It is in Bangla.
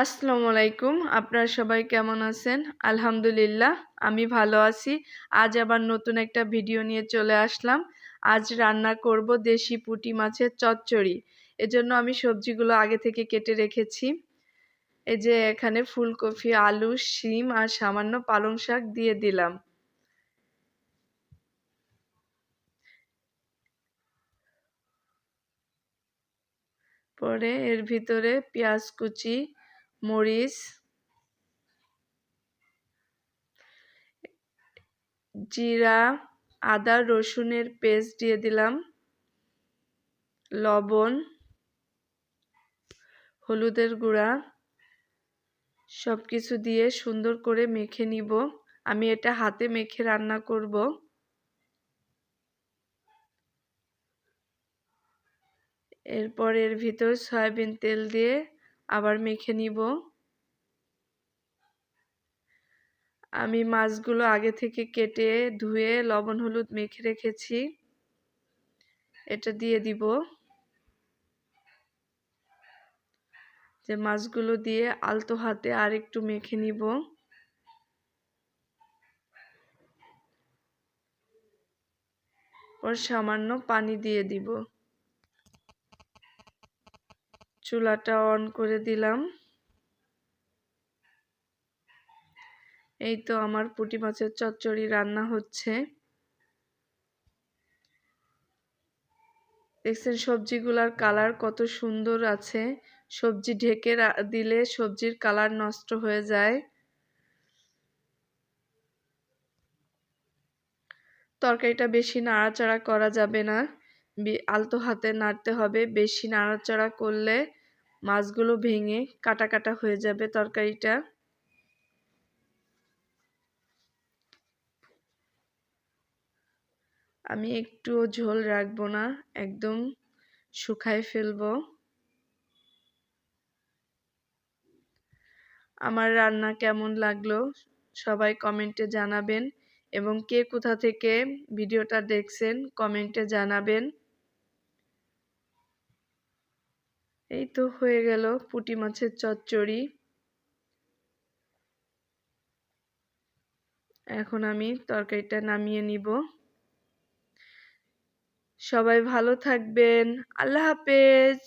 আসসালামু আলাইকুম। আপনারা সবাই কেমন আছেন? আলহামদুলিল্লাহ, আমি ভালো আছি। আজ আবার নতুন একটা ভিডিও নিয়ে চলে আসলাম। আজ রান্না করব দেশি পুঁটি মাছের চচ্চড়ি। এজন্য আমি সবজিগুলো আগে থেকে কেটে রেখেছি। এই যে এখানে ফুলকপি, আলু, শিম আর সামান্য পালং শাক দিয়ে দিলাম। পরে এর ভিতরে পেঁয়াজ কুচি মরিচ জিরা, আদা, রসুনের পেস্ট দিয়ে দিলাম। লবণ, হলুদের গুঁড়া। সব কিছু দিয়ে সুন্দর করে মেখে নিব। আমি এটা হাতে মেখে রান্না করব। এরপর এর ভিতর সয়াবিন তেল দিয়ে আবার মেখে নিব। আমি মাছগুলো আগে থেকে কেটে ধুয়ে লবণ, হলুদ মেখে রেখেছি। এটা দিয়ে দিব। যে মাছগুলো দিয়ে আলতো হাতে আর একটু মেখে নিব। পর সামান্য পানি দিয়ে দিব। চুলাটা অন করে দিলাম। এই তো আমার পুঁটি মাছের চচ্চড়ি রান্না হচ্ছে। দেখছেন সবজিগুলার কালার কত সুন্দর আছে। সবজি ঢেকে দিলে সবজির কালার নষ্ট হয়ে যায়। তরকারিটা বেশি নাড়াচাড়া করা যাবে না। আলতো হাতে নাড়তে হবে। বেশি নাড়াচাড়া করলে মাছগুলো ভেঙে কাটা কাটা হয়ে যাবে তরকারিটা। আমি একটুও ঝোল রাখব না, একদম শুকায় ফেলব। আমার রান্না কেমন লাগল সবাই কমেন্টে জানাবেন এবং কে কোথা থেকে ভিডিওটা দেখছেন কমেন্টে জানাবেন। এই তো হয়ে গেল পুটি মাছের চচ্চড়ি। এখন আমি তরকারিটা নামিয়ে নিব। সবাই ভালো থাকবেন, আল্লাহ হাফেজ।